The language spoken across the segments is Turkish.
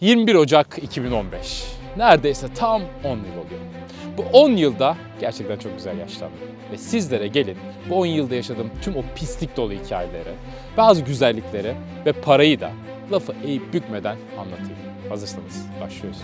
21 Ocak 2015. Neredeyse tam 10 yıl oluyor. Bu 10 yılda gerçekten çok güzel yaşlandım. Ve sizlere gelin bu 10 yılda yaşadığım tüm o pislik dolu hikayeleri, bazı güzellikleri ve parayı da lafı eğip bükmeden anlatayım. Hazırsanız başlıyoruz.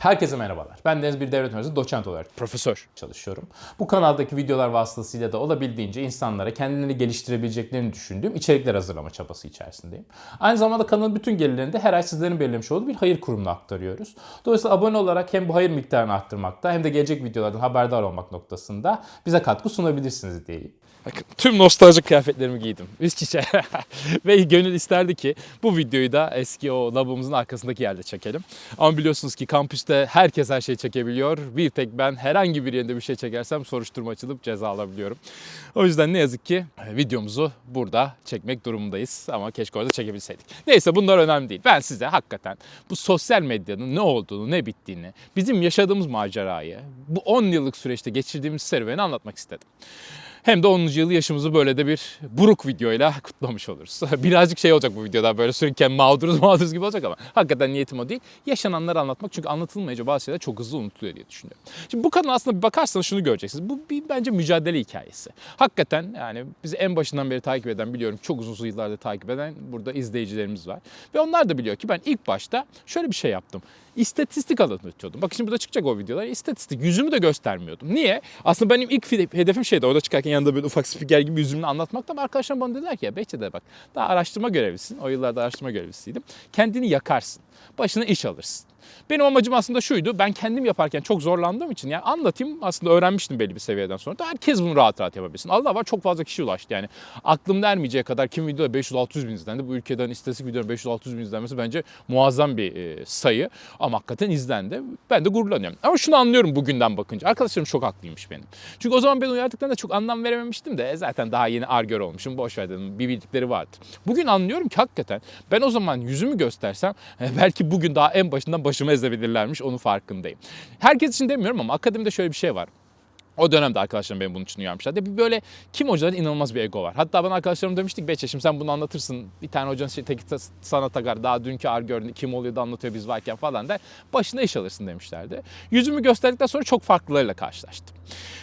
Herkese merhabalar. Ben Deniz Bir Devlet Üniversitesi doçent olarak profesör çalışıyorum. Bu kanaldaki videolar vasıtasıyla da olabildiğince insanlara kendilerini geliştirebileceklerini düşündüğüm içerikler hazırlama çabası içerisindeyim. Aynı zamanda kanalın bütün gelirlerini de her ay sizlerin belirlemiş olduğu bir hayır kurumuna aktarıyoruz. Dolayısıyla abone olarak hem bu hayır miktarını arttırmakta hem de gelecek videolardan haberdar olmak noktasında bize katkı sunabilirsiniz diyeyim. Bakın tüm nostaljik kıyafetlerimi giydim. Üst içe. Ve gönül isterdi ki bu videoyu da eski o labomuzun arkasındaki yerde çekelim. Ama biliyorsunuz ki kampüste herkes her şeyi çekebiliyor. Bir tek ben herhangi bir yerinde bir şey çekersem soruşturma açılıp ceza alabiliyorum. O yüzden ne yazık ki videomuzu burada çekmek durumundayız. Ama keşke orada çekebilseydik. Neyse bunlar önemli değil. Ben size hakikaten bu sosyal medyanın ne olduğunu, ne bittiğini, bizim yaşadığımız macerayı, bu 10 yıllık süreçte geçirdiğimiz serüveni anlatmak istedim. Hem de 10. yıl yaşımızı böyle de bir buruk videoyla kutlamış oluruz. Birazcık şey olacak bu videoda böyle sürünken mağduruz mağduruz gibi olacak ama hakikaten niyetim o değil. Yaşananları anlatmak çünkü anlatılmayınca bazı şeyler çok hızlı unutuluyor diye düşünüyorum. Şimdi bu kanal aslında bir bakarsanız şunu göreceksiniz. Bu bir bence mücadele hikayesi. Hakikaten yani bizi en başından beri takip eden biliyorum çok uzun yıllardır takip eden burada izleyicilerimiz var. Ve onlar da biliyor ki ben ilk başta şöyle bir şey yaptım. İstatistik anlatıyordum. Bakın şimdi burada çıkacak o videolar. İstatistik. Yüzümü de göstermiyordum. Niye? Aslında benim ilk hedefim şeydi. Orada çıkarken yanında böyle ufak spiker gibi yüzümle anlatmakta ama arkadaşlarım bana dediler ki ya Behçet'e bak daha araştırma görevlisin. O yıllarda araştırma görevlisiydim. Kendini yakarsın. Başına iş alırsın. Benim amacım aslında şuydu. Ben kendim yaparken çok zorlandığım için yani anlatayım aslında öğrenmiştim belli bir seviyeden sonra. Da herkes bunu rahat rahat yapabilsin. Allah var çok fazla kişi ulaştı yani. Aklımda ermeyeceği kadar kim videoda 500-600 bin izlendi. Bu ülkeden istatistik videoların 500-600 bin izlenmesi bence muazzam bir e, sayı. Ama hakikaten izlendi. Ben de gururlanıyorum. Ama şunu anlıyorum bugünden bakınca. Arkadaşlarım çok haklıymış benim. Çünkü o zaman ben uyardıklarında çok anlam verememiştim de e, zaten daha yeni argör olmuşum. Boş dedim. Bir bildikleri vardı. Bugün anlıyorum ki hakikaten ben o zaman yüzümü göstersem e, belki bugün daha en başından başımı ezebilirlermiş onun farkındayım. Herkes için demiyorum ama akademide şöyle bir şey var. O dönemde arkadaşlarım benim bunun için uyarmışlar. Bir böyle kim hocaların inanılmaz bir ego var. Hatta bana arkadaşlarım demiştik Beçe şimdi sen bunu anlatırsın. Bir tane hocanın şey, tek sana takar. Daha dünkü argör kim oluyor da anlatıyor biz varken falan der. Başına iş alırsın demişlerdi. Yüzümü gösterdikten sonra çok farklılarıyla karşılaştım.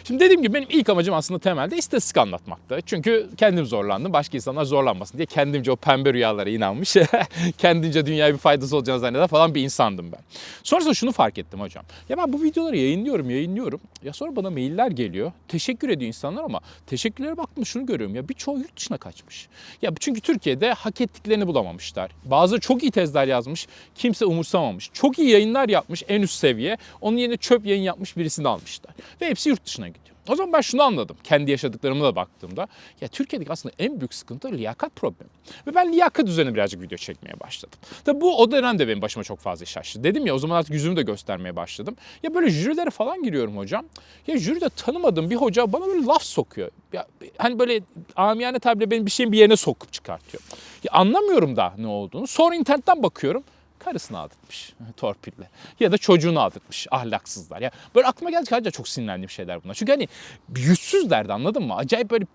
Şimdi dediğim gibi benim ilk amacım aslında temelde istatistik anlatmaktı. Çünkü kendim zorlandım. Başka insanlar zorlanmasın diye kendimce o pembe rüyalara inanmış. kendince dünyaya bir faydası olacağını zanneden falan bir insandım ben. Sonrasında şunu fark ettim hocam. Ya ben bu videoları yayınlıyorum, yayınlıyorum. Ya sonra bana mailler geliyor. Teşekkür ediyor insanlar ama teşekkürlere baktım şunu görüyorum. Ya birçoğu yurt dışına kaçmış. Ya çünkü Türkiye'de hak ettiklerini bulamamışlar. Bazıları çok iyi tezler yazmış. Kimse umursamamış. Çok iyi yayınlar yapmış en üst seviye. Onun yerine çöp yayın yapmış birisini almışlar. Ve hepsi yurt dışına gidiyor. O zaman ben şunu anladım. Kendi yaşadıklarıma da baktığımda. Ya Türkiye'deki aslında en büyük sıkıntı liyakat problemi. Ve ben liyakat üzerine birazcık video çekmeye başladım. Tabi bu o dönemde benim başıma çok fazla iş açtı. Dedim ya o zaman artık yüzümü de göstermeye başladım. Ya böyle jürilere falan giriyorum hocam. Ya jüride tanımadığım bir hoca bana böyle laf sokuyor. Ya, hani böyle amiyane tabirle benim bir şeyin bir yerine sokup çıkartıyor. Ya anlamıyorum da ne olduğunu. Sonra internetten bakıyorum karısını aldırtmış torpille. Ya da çocuğunu aldırtmış ahlaksızlar. Ya böyle aklıma geldi ki çok sinirlendiğim şeyler bunlar. Çünkü hani yüzsüzlerdi anladın mı? Acayip böyle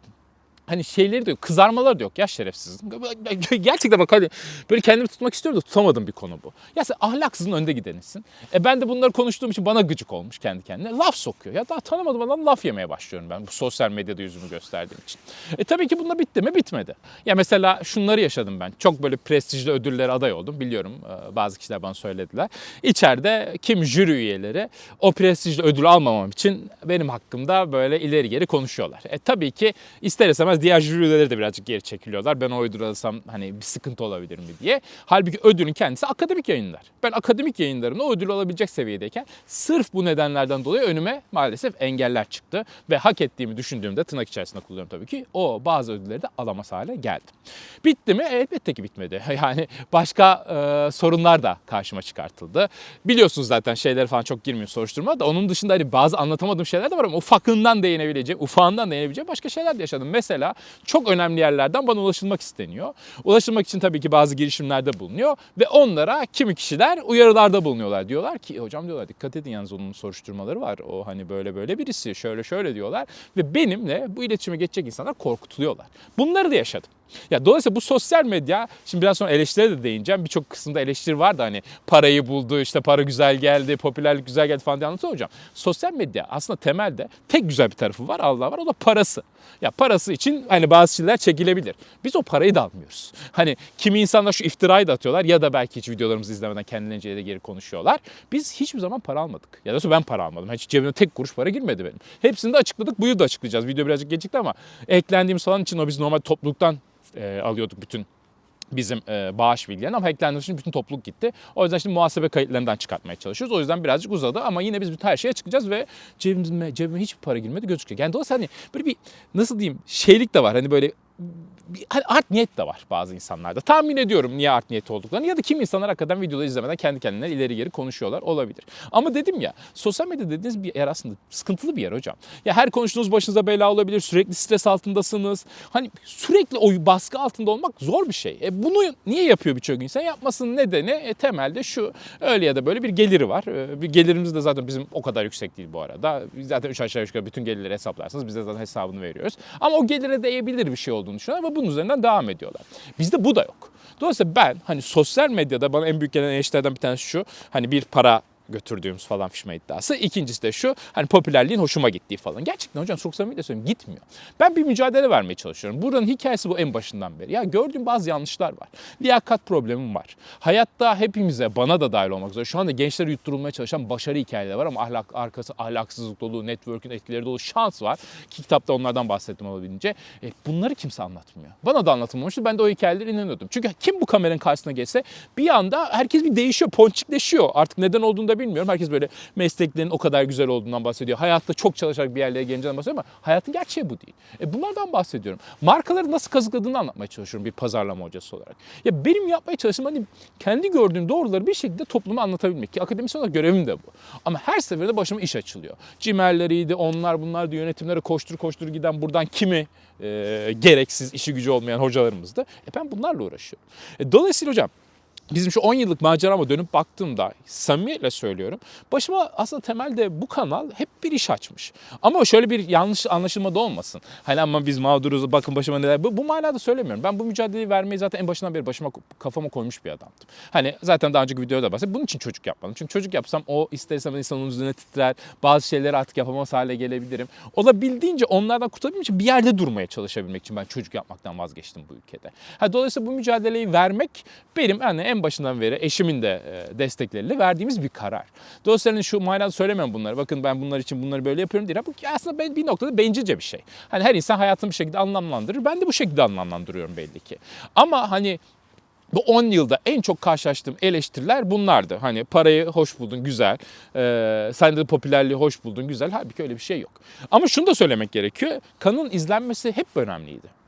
hani şeyleri de yok, kızarmaları da yok ya şerefsiz. Gerçekten bak hani böyle kendimi tutmak istiyorum da tutamadım bir konu bu. Ya sen ahlaksızın önde gidenisin. E ben de bunları konuştuğum için bana gıcık olmuş kendi kendine. Laf sokuyor. Ya daha tanımadım adam laf yemeye başlıyorum ben bu sosyal medyada yüzümü gösterdiğim için. E tabii ki bununla bitti mi? Bitmedi. Ya mesela şunları yaşadım ben. Çok böyle prestijli ödüllere aday oldum. Biliyorum bazı kişiler bana söylediler. İçeride kim jüri üyeleri o prestijli ödül almamam için benim hakkımda böyle ileri geri konuşuyorlar. E tabii ki ister istemez diğer jürileri de birazcık geri çekiliyorlar. Ben alırsam hani bir sıkıntı olabilir mi diye. Halbuki ödülün kendisi akademik yayınlar. Ben akademik yayınlarımda ödül alabilecek seviyedeyken sırf bu nedenlerden dolayı önüme maalesef engeller çıktı. Ve hak ettiğimi düşündüğümde tırnak içerisinde kullanıyorum tabii ki o bazı ödülleri de alamaz hale geldim. Bitti mi? Elbette ki bitmedi. Yani başka e, sorunlar da karşıma çıkartıldı. Biliyorsunuz zaten şeyler falan çok girmiyor soruşturma da onun dışında hani bazı anlatamadığım şeyler de var ama ufakından değinebileceğim, ufağından değinebileceğim başka şeyler de yaşadım. Mesela çok önemli yerlerden bana ulaşılmak isteniyor. Ulaşılmak için tabii ki bazı girişimlerde bulunuyor ve onlara kimi kişiler uyarılarda bulunuyorlar. Diyorlar ki hocam diyorlar dikkat edin yalnız onun soruşturmaları var. O hani böyle böyle birisi şöyle şöyle diyorlar ve benimle bu iletişime geçecek insanlar korkutuluyorlar. Bunları da yaşadım. Ya dolayısıyla bu sosyal medya şimdi biraz sonra eleştiriye de değineceğim. Birçok kısımda eleştiri var da hani parayı buldu, işte para güzel geldi, popülerlik güzel geldi falan diye anlatıyor hocam. Sosyal medya aslında temelde tek güzel bir tarafı var, Allah var o da parası. Ya parası için hani bazı şeyler çekilebilir. Biz o parayı da almıyoruz. Hani kimi insanlar şu iftirayı da atıyorlar ya da belki hiç videolarımızı izlemeden kendilerince de geri konuşuyorlar. Biz hiçbir zaman para almadık. Ya da ben para almadım. Hiç cebime tek kuruş para girmedi benim. Hepsini de açıkladık. Bu yıl da açıklayacağız. Video birazcık gecikti ama eklendiğimiz falan için o biz normal topluluktan e, alıyorduk bütün bizim e, bağış bilgilerini ama hacklendiğimiz için bütün topluluk gitti. O yüzden şimdi muhasebe kayıtlarından çıkartmaya çalışıyoruz. O yüzden birazcık uzadı ama yine biz bütün her şeye çıkacağız ve cebime, cebime hiçbir para girmedi gözüküyor. Yani dolayısıyla hani böyle bir nasıl diyeyim şeylik de var. Hani böyle art niyet de var bazı insanlarda. Tahmin ediyorum niye art niyeti olduklarını ya da kim insanlar hakikaten videoları izlemeden kendi kendilerine ileri geri konuşuyorlar olabilir. Ama dedim ya sosyal medya dediğiniz bir yer aslında sıkıntılı bir yer hocam. Ya her konuştuğunuz başınıza bela olabilir, sürekli stres altındasınız. Hani sürekli o baskı altında olmak zor bir şey. E bunu niye yapıyor birçok insan? Yapmasının nedeni e, temelde şu. Öyle ya da böyle bir geliri var. E, bir gelirimiz de zaten bizim o kadar yüksek değil bu arada. Biz zaten 3 aşağı yukarı bütün gelirleri hesaplarsanız biz de zaten hesabını veriyoruz. Ama o gelire değebilir bir şey olduğunu düşünüyorlar ve bunun üzerinden devam ediyorlar. Bizde bu da yok. Dolayısıyla ben hani sosyal medyada bana en büyük gelen eleştirilerden bir tanesi şu. Hani bir para götürdüğümüz falan fişme iddiası. İkincisi de şu hani popülerliğin hoşuma gittiği falan. Gerçekten hocam çok samimi söylüyorum gitmiyor. Ben bir mücadele vermeye çalışıyorum. Buranın hikayesi bu en başından beri. Ya gördüğüm bazı yanlışlar var. Liyakat problemim var. Hayatta hepimize bana da dahil olmak üzere şu anda gençlere yutturulmaya çalışan başarı hikayeleri var ama ahlak arkası ahlaksızlık dolu, network'ün etkileri dolu şans var. Ki kitapta onlardan bahsettim olabildiğince. E, bunları kimse anlatmıyor. Bana da anlatılmamıştı. Ben de o hikayelere inanıyordum. Çünkü kim bu kameranın karşısına geçse bir anda herkes bir değişiyor, ponçikleşiyor. Artık neden olduğunu da bilmiyorum. Herkes böyle mesleklerin o kadar güzel olduğundan bahsediyor. Hayatta çok çalışarak bir yerlere geleceğinden bahsediyor ama hayatın gerçeği bu değil. E bunlardan bahsediyorum. Markaları nasıl kazıkladığını anlatmaya çalışıyorum bir pazarlama hocası olarak. Ya benim yapmaya çalıştığım hani kendi gördüğüm doğruları bir şekilde topluma anlatabilmek ki akademisyen olarak görevim de bu. Ama her seferinde başıma iş açılıyor. Cimerleriydi, onlar bunlar da yönetimlere koştur koştur giden buradan kimi e, gereksiz işi gücü olmayan hocalarımızdı. E ben bunlarla uğraşıyorum. E, dolayısıyla hocam bizim şu 10 yıllık macerama dönüp baktığımda samimiyetle söylüyorum. Başıma aslında temelde bu kanal hep bir iş açmış. Ama şöyle bir yanlış anlaşılma da olmasın. Hani ama biz mağduruz bakın başıma neler. Bu, bu manada söylemiyorum. Ben bu mücadeleyi vermeyi zaten en başından beri başıma kafama koymuş bir adamdım. Hani zaten daha önceki videoda bahsettim. Bunun için çocuk yapmadım. Çünkü çocuk yapsam o ister istemez insanın üzerine titrer. Bazı şeyleri artık yapamaz hale gelebilirim. Olabildiğince onlardan kurtulabilmek için bir yerde durmaya çalışabilmek için ben çocuk yapmaktan vazgeçtim bu ülkede. Ha, dolayısıyla bu mücadeleyi vermek benim yani en başından beri eşimin de e, destekleriyle verdiğimiz bir karar. Dolayısıyla şu manada söylemiyorum bunları. Bakın ben bunlar için bunları böyle yapıyorum değil. Bu aslında ben bir noktada bencilce bir şey. Hani her insan hayatını bir şekilde anlamlandırır. Ben de bu şekilde anlamlandırıyorum belli ki. Ama hani bu 10 yılda en çok karşılaştığım eleştiriler bunlardı. Hani parayı hoş buldun, güzel. Ee, sen de popülerliği hoş buldun, güzel. Halbuki öyle bir şey yok. Ama şunu da söylemek gerekiyor. Kanın izlenmesi hep önemliydi.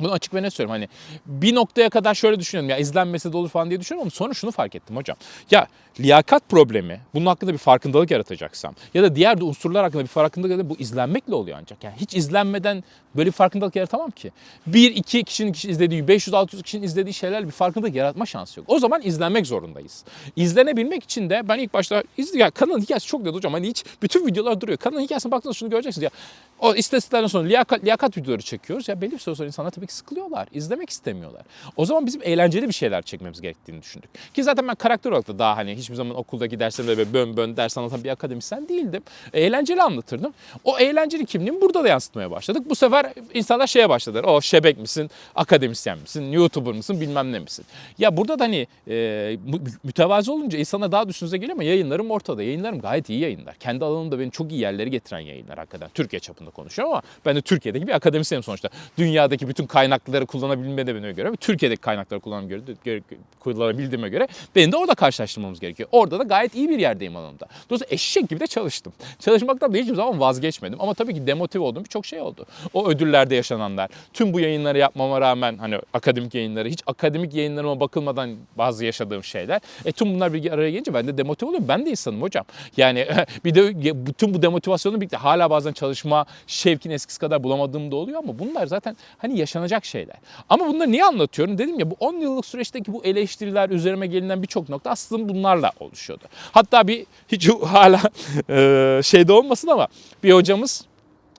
Bunu açık ve net söylüyorum. Hani bir noktaya kadar şöyle düşünüyorum ya izlenmesi de olur falan diye düşünüyorum ama sonra şunu fark ettim hocam. Ya liyakat problemi bunun hakkında bir farkındalık yaratacaksam ya da diğer de unsurlar hakkında bir farkındalık yaratacak bu izlenmekle oluyor ancak. Yani hiç izlenmeden böyle bir farkındalık yaratamam ki. Bir, iki kişinin kişi izlediği, 500-600 kişinin izlediği şeylerle bir farkındalık yaratma şansı yok. O zaman izlenmek zorundayız. İzlenebilmek için de ben ilk başta izle, ya kanalın hikayesi çok dedi hocam. Hani hiç bütün videolar duruyor. Kanalın hikayesine baktığınızda şunu göreceksiniz ya. O istatistiklerden sonra liyakat, liyakat videoları çekiyoruz. Ya belli bir süre sonra insanlar tabii ki sıkılıyorlar. izlemek istemiyorlar. O zaman bizim eğlenceli bir şeyler çekmemiz gerektiğini düşündük. Ki zaten ben karakter olarak da daha hani hiçbir zaman okuldaki derslerimde böyle bön bön ders anlatan bir akademisyen değildim. Eğlenceli anlatırdım. O eğlenceli kimliğimi burada da yansıtmaya başladık. Bu sefer insanlar şeye başladılar. O şebek misin, akademisyen misin, youtuber mısın bilmem ne misin? Ya burada da hani e, mütevazı olunca insana daha düşünüze geliyor ama yayınlarım ortada. Yayınlarım gayet iyi yayınlar. Kendi alanımda beni çok iyi yerlere getiren yayınlar hakikaten. Türkiye çapında konuşuyorum ama ben de Türkiye'deki bir akademisyenim sonuçta. Dünyadaki bütün kaynakları kullanabilmeme göre Türkiye'deki kaynakları kullanabildiğime göre beni de orada karşılaştırmamız gerekiyor. Orada da gayet iyi bir yerdeyim alanımda. Dolayısıyla eşek gibi de çalıştım. Çalışmaktan da hiçbir zaman vazgeçmedim ama tabii ki demotive olduğum birçok şey oldu. O ödüllerde yaşananlar, tüm bu yayınları yapmama rağmen hani akademik yayınları, hiç akademik yayınlarıma bakılmadan bazı yaşadığım şeyler. E tüm bunlar bir araya gelince ben de demotive oluyorum. Ben de insanım hocam. Yani bir de bütün bu demotivasyonu birlikte hala bazen çalışma şevkin eskisi kadar bulamadığım da oluyor ama bunlar zaten hani yaşanacak şeyler. Ama bunları niye anlatıyorum? Dedim ya bu 10 yıllık süreçteki bu eleştiriler üzerime gelinen birçok nokta aslında bunlarla oluşuyordu. Hatta bir hiç hala şeyde olmasın ama bir hocamız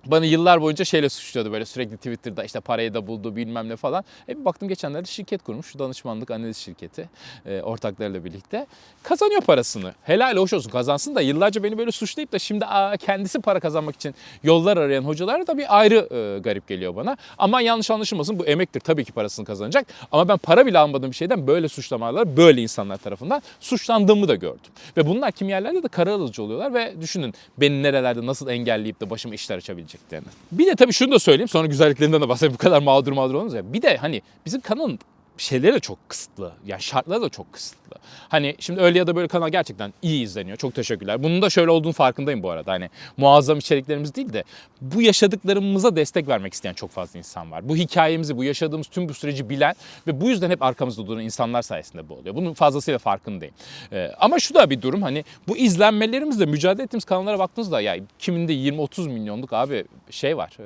bana yıllar boyunca şeyle suçluyordu böyle sürekli Twitter'da işte parayı da buldu bilmem ne falan. E bir baktım geçenlerde şirket kurmuş. Danışmanlık analiz şirketi e, ortaklarıyla birlikte. Kazanıyor parasını. Helal hoş olsun kazansın da yıllarca beni böyle suçlayıp da şimdi aa, kendisi para kazanmak için yollar arayan hocalar da bir ayrı e, garip geliyor bana. Ama yanlış anlaşılmasın bu emektir tabii ki parasını kazanacak. Ama ben para bile almadığım bir şeyden böyle suçlamalar böyle insanlar tarafından suçlandığımı da gördüm. Ve bunlar kim yerlerde de karar alıcı oluyorlar ve düşünün beni nerelerde nasıl engelleyip de başıma işler açabileceklerini. Bir de tabii şunu da söyleyeyim sonra güzelliklerinden de bahsedeyim bu kadar mağdur mağdur olunuz ya. Bir de hani bizim kanalın şeyleri de çok kısıtlı. Yani şartları da çok kısıtlı. Hani şimdi öyle ya da böyle kanal gerçekten iyi izleniyor. Çok teşekkürler. Bunun da şöyle olduğunu farkındayım bu arada. Hani muazzam içeriklerimiz değil de bu yaşadıklarımıza destek vermek isteyen çok fazla insan var. Bu hikayemizi, bu yaşadığımız tüm bu süreci bilen ve bu yüzden hep arkamızda duran insanlar sayesinde bu oluyor. Bunun fazlasıyla farkındayım. Ee, ama şu da bir durum hani bu izlenmelerimizle mücadele ettiğimiz kanallara baktığınızda ya kiminde 20-30 milyonluk abi şey var. e,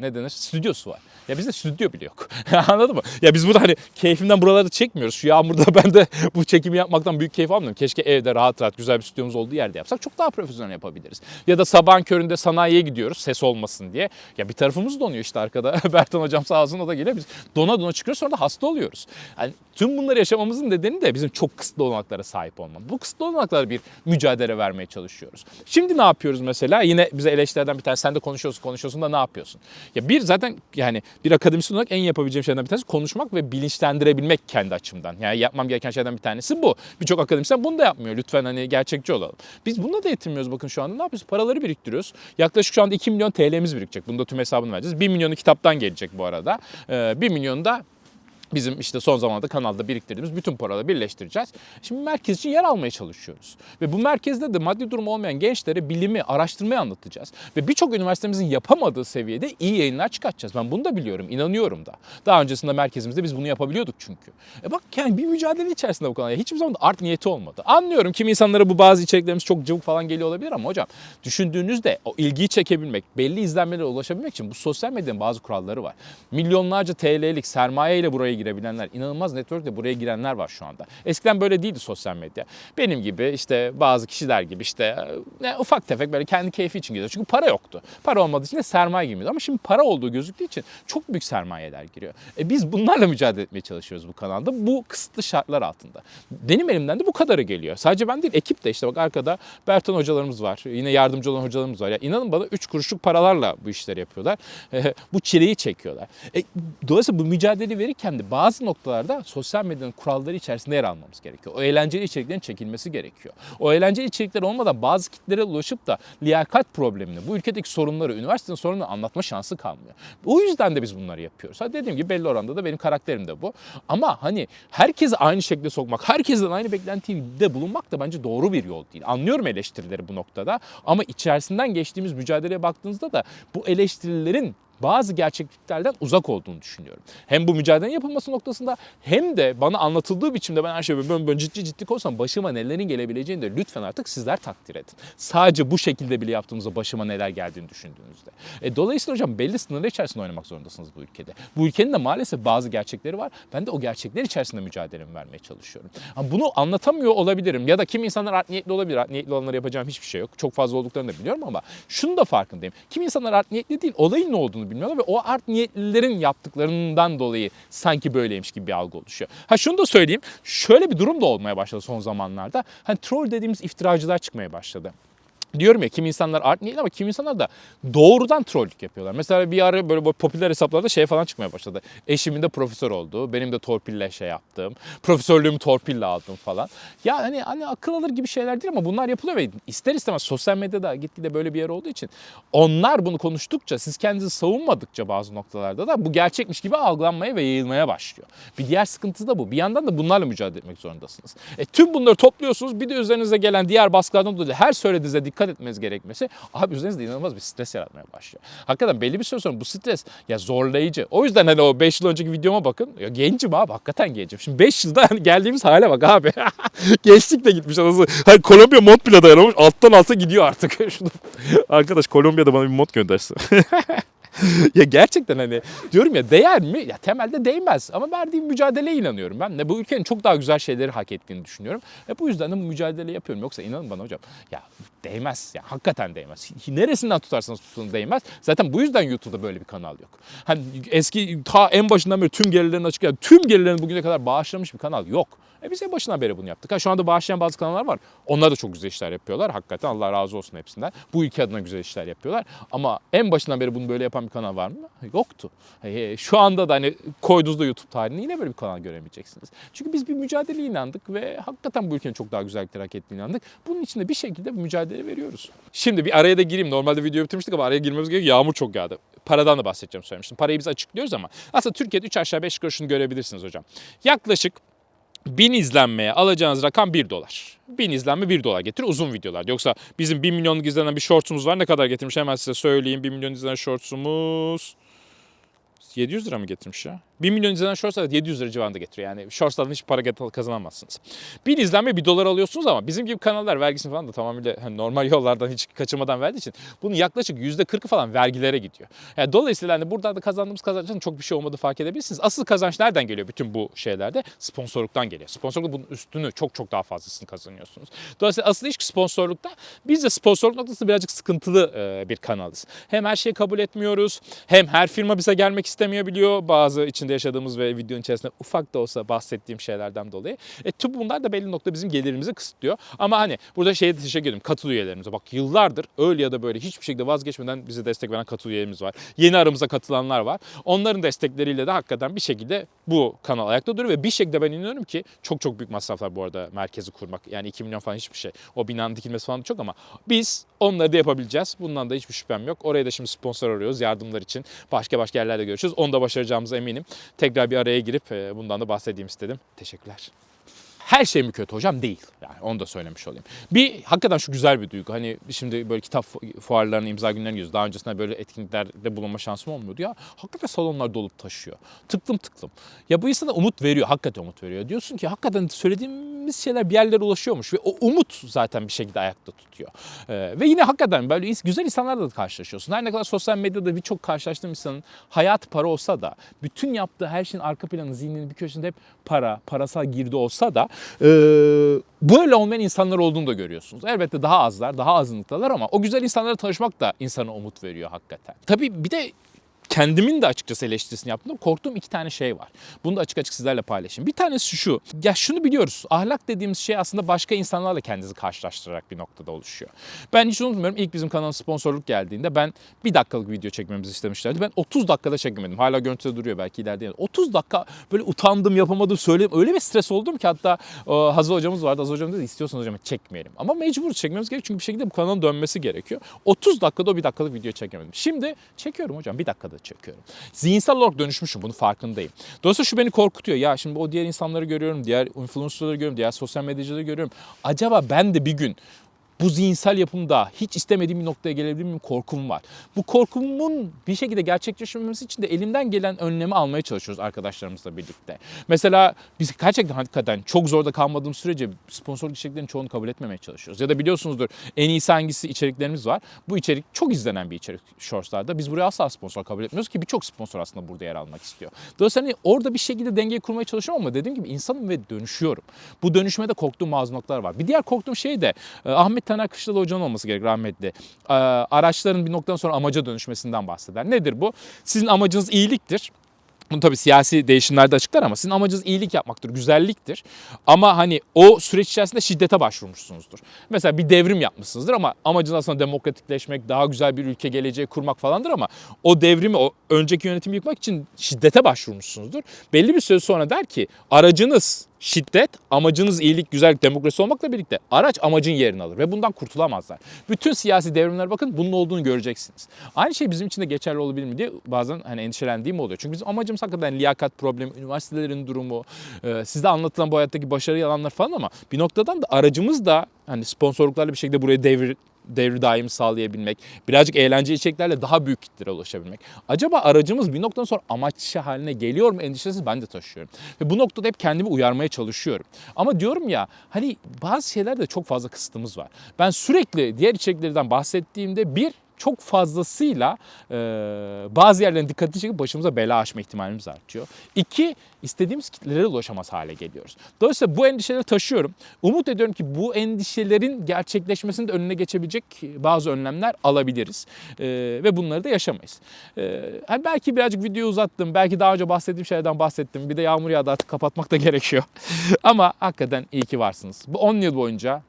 ne denir? Stüdyosu var. Ya bizde stüdyo bile yok. Anladın mı? Ya biz burada hani keyfimden buraları çekmiyoruz. Şu yağmurda ben de bu çekimi yapmaktan büyük keyif almıyorum. Keşke evde rahat rahat güzel bir stüdyomuz olduğu yerde yapsak çok daha profesyonel yapabiliriz. Ya da sabahın köründe sanayiye gidiyoruz ses olmasın diye. Ya bir tarafımız donuyor işte arkada. Bertan hocam sağ olsun o da geliyor. Biz dona dona çıkıyoruz sonra da hasta oluyoruz. Yani tüm bunları yaşamamızın nedeni de bizim çok kısıtlı olanaklara sahip olmamız. Bu kısıtlı olanaklara bir mücadele vermeye çalışıyoruz. Şimdi ne yapıyoruz mesela? Yine bize eleştirilerden bir tanesi sen de konuşuyorsun konuşuyorsun da ne yapıyorsun? Ya bir zaten yani bir akademisyen olarak en yapabileceğim şeylerden bir tanesi konuşmak ve bilinçlendirebilmek kendi açımdan. Yani yapmam gereken şeylerden bir tanesi bu. Birçok akademisyen bunu da yapmıyor. Lütfen hani gerçekçi olalım. Biz bununla da yetinmiyoruz bakın şu anda. Ne yapıyoruz? Paraları biriktiriyoruz. Yaklaşık şu anda 2 milyon TL'miz birikecek. Bunda tüm hesabını vereceğiz. 1 milyonu kitaptan gelecek bu arada. Ee, 1 milyon da bizim işte son zamanlarda kanalda biriktirdiğimiz bütün paraları birleştireceğiz. Şimdi merkez için yer almaya çalışıyoruz. Ve bu merkezde de maddi durumu olmayan gençlere bilimi, araştırmayı anlatacağız. Ve birçok üniversitemizin yapamadığı seviyede iyi yayınlar çıkartacağız. Ben bunu da biliyorum, inanıyorum da. Daha öncesinde merkezimizde biz bunu yapabiliyorduk çünkü. E bak yani bir mücadele içerisinde bu kanal. Hiçbir zaman art niyeti olmadı. Anlıyorum kimi insanlara bu bazı içeriklerimiz çok cıvık falan geliyor olabilir ama hocam düşündüğünüzde o ilgiyi çekebilmek, belli izlenmelere ulaşabilmek için bu sosyal medyanın bazı kuralları var. Milyonlarca TL'lik sermayeyle buraya girebilenler, inanılmaz networkle buraya girenler var şu anda. Eskiden böyle değildi sosyal medya. Benim gibi işte bazı kişiler gibi işte ne, ufak tefek böyle kendi keyfi için giriyor. Çünkü para yoktu. Para olmadığı için de sermaye girmiyordu. Ama şimdi para olduğu gözüktüğü için çok büyük sermayeler giriyor. E biz bunlarla mücadele etmeye çalışıyoruz bu kanalda. Bu kısıtlı şartlar altında. Benim elimden de bu kadarı geliyor. Sadece ben değil ekip de işte bak arkada Bertan hocalarımız var. Yine yardımcı olan hocalarımız var. Ya inanın bana 3 kuruşluk paralarla bu işleri yapıyorlar. E, bu çileyi çekiyorlar. E, dolayısıyla bu mücadele verirken de bazı noktalarda sosyal medyanın kuralları içerisinde yer almamız gerekiyor. O eğlenceli içeriklerin çekilmesi gerekiyor. O eğlenceli içerikler olmadan bazı kitlere ulaşıp da liyakat problemini, bu ülkedeki sorunları, üniversitenin sorununu anlatma şansı kalmıyor. O yüzden de biz bunları yapıyoruz. Ha dediğim gibi belli oranda da benim karakterim de bu. Ama hani herkesi aynı şekilde sokmak, herkesten aynı beklentide bulunmak da bence doğru bir yol değil. Anlıyorum eleştirileri bu noktada ama içerisinden geçtiğimiz mücadeleye baktığınızda da bu eleştirilerin bazı gerçekliklerden uzak olduğunu düşünüyorum. Hem bu mücadelenin yapılması noktasında hem de bana anlatıldığı biçimde ben her şeyi böyle, böyle ciddi ciddi koysam başıma nelerin gelebileceğini de lütfen artık sizler takdir edin. Sadece bu şekilde bile yaptığımızda başıma neler geldiğini düşündüğünüzde. E, dolayısıyla hocam belli sınırlar içerisinde oynamak zorundasınız bu ülkede. Bu ülkenin de maalesef bazı gerçekleri var. Ben de o gerçekler içerisinde mücadelemi vermeye çalışıyorum. Ama bunu anlatamıyor olabilirim ya da kim insanlar art niyetli olabilir. Art niyetli olanlara yapacağım hiçbir şey yok. Çok fazla olduklarını da biliyorum ama şunu da farkındayım. Kim insanlar art niyetli değil olayın ne olduğunu bilmiyorlar ve o art niyetlilerin yaptıklarından dolayı sanki böyleymiş gibi bir algı oluşuyor. Ha şunu da söyleyeyim. Şöyle bir durum da olmaya başladı son zamanlarda. Hani troll dediğimiz iftiracılar çıkmaya başladı. Diyorum ya kim insanlar art niyetli ama kim insanlar da doğrudan trollük yapıyorlar. Mesela bir ara böyle, böyle popüler hesaplarda şey falan çıkmaya başladı. Eşimin de profesör olduğu, benim de torpille şey yaptığım, profesörlüğümü torpille aldım falan. Ya hani, hani akıl alır gibi şeyler değil ama bunlar yapılıyor ve ister istemez sosyal medyada gitgide böyle bir yer olduğu için onlar bunu konuştukça, siz kendinizi savunmadıkça bazı noktalarda da bu gerçekmiş gibi algılanmaya ve yayılmaya başlıyor. Bir diğer sıkıntı da bu. Bir yandan da bunlarla mücadele etmek zorundasınız. E, tüm bunları topluyorsunuz. Bir de üzerinize gelen diğer baskılardan dolayı her söylediğinize dikkat etmeniz gerekmesi abi üzerinizde inanılmaz bir stres yaratmaya başlıyor. Hakikaten belli bir süre sonra bu stres ya zorlayıcı. O yüzden hani o 5 yıl önceki videoma bakın. Ya gencim abi hakikaten gencim. Şimdi 5 yılda hani geldiğimiz hale bak abi. Gençlik de gitmiş anasını. Hani Kolombiya mod bile dayanamamış. Alttan alta gidiyor artık. Şunu. Arkadaş Kolombiya'da bana bir mod göndersin. ya gerçekten hani diyorum ya değer mi? Ya temelde değmez ama verdiğim mücadeleye inanıyorum. Ben de bu ülkenin çok daha güzel şeyleri hak ettiğini düşünüyorum. Ve bu yüzden de mücadele yapıyorum. Yoksa inanın bana hocam ya değmez. Ya hakikaten değmez. Neresinden tutarsanız tutun değmez. Zaten bu yüzden YouTube'da böyle bir kanal yok. Hani eski ta en başından beri tüm gelirlerini açık yani tüm gelirlerini bugüne kadar bağışlamış bir kanal yok. E biz en başından beri bunu yaptık. Ha, şu anda bağışlayan bazı kanallar var. Onlar da çok güzel işler yapıyorlar. Hakikaten Allah razı olsun hepsinden. Bu ülke adına güzel işler yapıyorlar. Ama en başından beri bunu böyle yapan bir kanal var mı? Yoktu. E, şu anda da hani koyduğunuzda YouTube tarihinde yine böyle bir kanal göremeyeceksiniz. Çünkü biz bir mücadeleye inandık ve hakikaten bu ülkenin çok daha güzellikleri hak ettiğine inandık. Bunun için de bir şekilde bu mücadele veriyoruz. Şimdi bir araya da gireyim. Normalde video bitirmiştik ama araya girmemiz gerekiyor. Yağmur çok yağdı. Paradan da bahsedeceğim söylemiştim. Parayı biz açıklıyoruz ama aslında Türkiye'de 3 aşağı 5 kuruşunu görebilirsiniz hocam. Yaklaşık 1000 izlenmeye alacağınız rakam 1 dolar. 1000 izlenme 1 dolar getirir uzun videolar. Yoksa bizim 1 milyonluk izlenen bir shortsumuz var. Ne kadar getirmiş hemen size söyleyeyim. 1 milyon izlenen shortsumuz 700 lira mı getirmiş ya? 1 milyon izlenen shorts evet 700 lira civarında getiriyor. Yani shortslardan hiç para kazanamazsınız. Bir izlenme 1 dolar alıyorsunuz ama bizim gibi kanallar vergisini falan da tamamıyla hani normal yollardan hiç kaçırmadan verdiği için bunun yaklaşık %40'ı falan vergilere gidiyor. Yani dolayısıyla hani burada da kazandığımız kazancın çok bir şey olmadığı fark edebilirsiniz. Asıl kazanç nereden geliyor bütün bu şeylerde? Sponsorluktan geliyor. Sponsorluk bunun üstünü çok çok daha fazlasını kazanıyorsunuz. Dolayısıyla asıl iş sponsorlukta. Biz de sponsorluk noktası birazcık sıkıntılı e, bir kanalız. Hem her şeyi kabul etmiyoruz hem her firma bize gelmek istemiyor biliyor. Bazı içinde yaşadığımız ve videonun içerisinde ufak da olsa bahsettiğim şeylerden dolayı. E tüm bunlar da belli nokta bizim gelirimizi kısıtlıyor. Ama hani burada şeye teşekkür ediyorum katıl üyelerimize. Bak yıllardır öyle ya da böyle hiçbir şekilde vazgeçmeden bize destek veren katıl üyelerimiz var. Yeni aramıza katılanlar var. Onların destekleriyle de hakikaten bir şekilde bu kanal ayakta duruyor ve bir şekilde ben inanıyorum ki çok çok büyük masraflar bu arada merkezi kurmak. Yani 2 milyon falan hiçbir şey. O binanın dikilmesi falan çok ama biz onları da yapabileceğiz. Bundan da hiçbir şüphem yok. Oraya da şimdi sponsor arıyoruz yardımlar için. Başka başka yerlerde görüşürüz. Onu da başaracağımıza eminim. Tekrar bir araya girip e, bundan da bahsedeyim istedim. Teşekkürler. Her şey mi kötü hocam? Değil. Yani onu da söylemiş olayım. Bir hakikaten şu güzel bir duygu. Hani şimdi böyle kitap fuarlarına, imza günlerine gidiyoruz. Daha öncesinde böyle etkinliklerde bulunma şansım olmuyordu ya. Hakikaten salonlar dolup taşıyor. Tıklım tıklım. Ya bu insana umut veriyor. Hakikaten umut veriyor. Diyorsun ki hakikaten söylediğimiz şeyler bir yerlere ulaşıyormuş. Ve o umut zaten bir şekilde ayakta tutuyor. Ee, ve yine hakikaten böyle güzel insanlarla da karşılaşıyorsun. Her ne kadar sosyal medyada birçok karşılaştığım insanın hayat para olsa da bütün yaptığı her şeyin arka planı zihninin bir köşesinde hep para, parasal girdi olsa da e, böyle olmayan insanlar olduğunu da görüyorsunuz. Elbette daha azlar, daha azınlıktalar ama o güzel insanlara tanışmak da insana umut veriyor hakikaten. Tabii bir de kendimin de açıkçası eleştirisini yaptım. Korktuğum iki tane şey var. Bunu da açık açık sizlerle paylaşayım. Bir tanesi şu. Ya şunu biliyoruz. Ahlak dediğimiz şey aslında başka insanlarla kendinizi karşılaştırarak bir noktada oluşuyor. Ben hiç unutmuyorum ilk bizim kanalın sponsorluk geldiğinde ben bir dakikalık video çekmemizi istemişlerdi. Ben 30 dakikada çekmedim. Hala görüntüde duruyor belki ileride. 30 dakika böyle utandım, yapamadım, söyledim. Öyle bir stres oldum ki hatta o, Hazal hocamız vardı. Hazal hocam dedi istiyorsanız hocam çekmeyelim. Ama mecbur çekmemiz gerekiyor çünkü bir şekilde bu kanalın dönmesi gerekiyor. 30 dakikada o bir dakikalık video çekemedim. Şimdi çekiyorum hocam bir dakikada çekiyorum. Zihinsel olarak dönüşmüşüm bunun farkındayım. Dolayısıyla şu beni korkutuyor. Ya şimdi o diğer insanları görüyorum, diğer influencerları görüyorum, diğer sosyal medyacıları görüyorum. Acaba ben de bir gün bu zihinsel yapımda hiç istemediğim bir noktaya gelebilir miyim korkum var. Bu korkumun bir şekilde gerçekleşmemesi için de elimden gelen önlemi almaya çalışıyoruz arkadaşlarımızla birlikte. Mesela biz gerçekten hakikaten çok zorda kalmadığım sürece sponsorluk içeriklerin çoğunu kabul etmemeye çalışıyoruz. Ya da biliyorsunuzdur en iyisi hangisi içeriklerimiz var. Bu içerik çok izlenen bir içerik Shorts'larda. Biz buraya asla sponsor kabul etmiyoruz ki birçok sponsor aslında burada yer almak istiyor. Dolayısıyla hani orada bir şekilde dengeyi kurmaya çalışıyorum ama dediğim gibi insanım ve dönüşüyorum. Bu dönüşmede korktuğum bazı noktalar var. Bir diğer korktuğum şey de e, Ahmet Taner Kışlalı Hoca'nın olması gerek rahmetli. E, Araçların bir noktadan sonra amaca dönüşmesinden bahseder. Nedir bu? Sizin amacınız iyiliktir. Bunu tabii siyasi değişimlerde açıklar ama sizin amacınız iyilik yapmaktır, güzelliktir. Ama hani o süreç içerisinde şiddete başvurmuşsunuzdur. Mesela bir devrim yapmışsınızdır ama amacınız aslında demokratikleşmek, daha güzel bir ülke geleceği kurmak falandır ama o devrimi, o önceki yönetimi yıkmak için şiddete başvurmuşsunuzdur. Belli bir süre sonra der ki aracınız şiddet, amacınız iyilik, güzellik, demokrasi olmakla birlikte araç amacın yerini alır ve bundan kurtulamazlar. Bütün siyasi devrimlere bakın bunun olduğunu göreceksiniz. Aynı şey bizim için de geçerli olabilir mi diye bazen hani endişelendiğim oluyor. Çünkü bizim amacımız hakikaten liyakat problemi, üniversitelerin durumu, e, sizde anlatılan bu hayattaki başarı yalanlar falan ama bir noktadan da aracımız da hani sponsorluklarla bir şekilde buraya devir devri daim sağlayabilmek, birazcık eğlence içeriklerle daha büyük kitlere ulaşabilmek. Acaba aracımız bir noktadan sonra amaçlı haline geliyor mu endişesi ben de taşıyorum. Ve bu noktada hep kendimi uyarmaya çalışıyorum. Ama diyorum ya hani bazı şeylerde çok fazla kısıtımız var. Ben sürekli diğer içeriklerden bahsettiğimde bir çok fazlasıyla e, bazı yerlerin dikkatini çekip başımıza bela açma ihtimalimiz artıyor. İki, istediğimiz kitlelere ulaşamaz hale geliyoruz. Dolayısıyla bu endişeleri taşıyorum. Umut ediyorum ki bu endişelerin gerçekleşmesinin de önüne geçebilecek bazı önlemler alabiliriz. E, ve bunları da yaşamayız. E, hani belki birazcık videoyu uzattım. Belki daha önce bahsettiğim şeylerden bahsettim. Bir de yağmur yağdı artık kapatmak da gerekiyor. Ama hakikaten iyi ki varsınız. Bu 10 yıl boyunca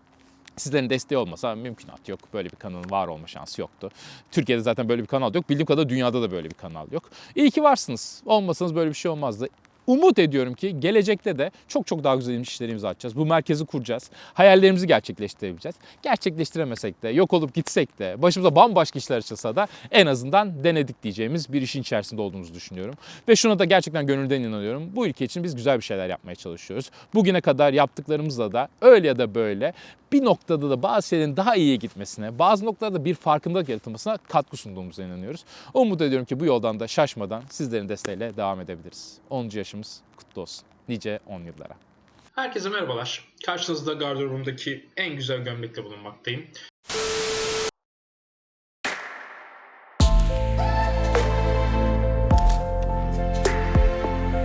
Sizlerin desteği olmasa mümkünat yok. Böyle bir kanalın var olma şansı yoktu. Türkiye'de zaten böyle bir kanal yok. Bildiğim kadarıyla dünyada da böyle bir kanal yok. İyi ki varsınız. Olmasanız böyle bir şey olmazdı. Umut ediyorum ki gelecekte de çok çok daha güzel işler imza atacağız. Bu merkezi kuracağız. Hayallerimizi gerçekleştirebileceğiz. Gerçekleştiremesek de, yok olup gitsek de, başımıza bambaşka işler açılsa da en azından denedik diyeceğimiz bir işin içerisinde olduğumuzu düşünüyorum. Ve şuna da gerçekten gönülden inanıyorum. Bu ülke için biz güzel bir şeyler yapmaya çalışıyoruz. Bugüne kadar yaptıklarımızla da öyle ya da böyle bir noktada da bazı şeylerin daha iyiye gitmesine, bazı noktalarda bir farkındalık yaratılmasına katkı sunduğumuza inanıyoruz. Umut ediyorum ki bu yoldan da şaşmadan sizlerin desteğiyle devam edebiliriz. 10. yaşımız kutlu olsun. Nice 10 yıllara. Herkese merhabalar. Karşınızda gardırobumdaki en güzel gömlekle bulunmaktayım.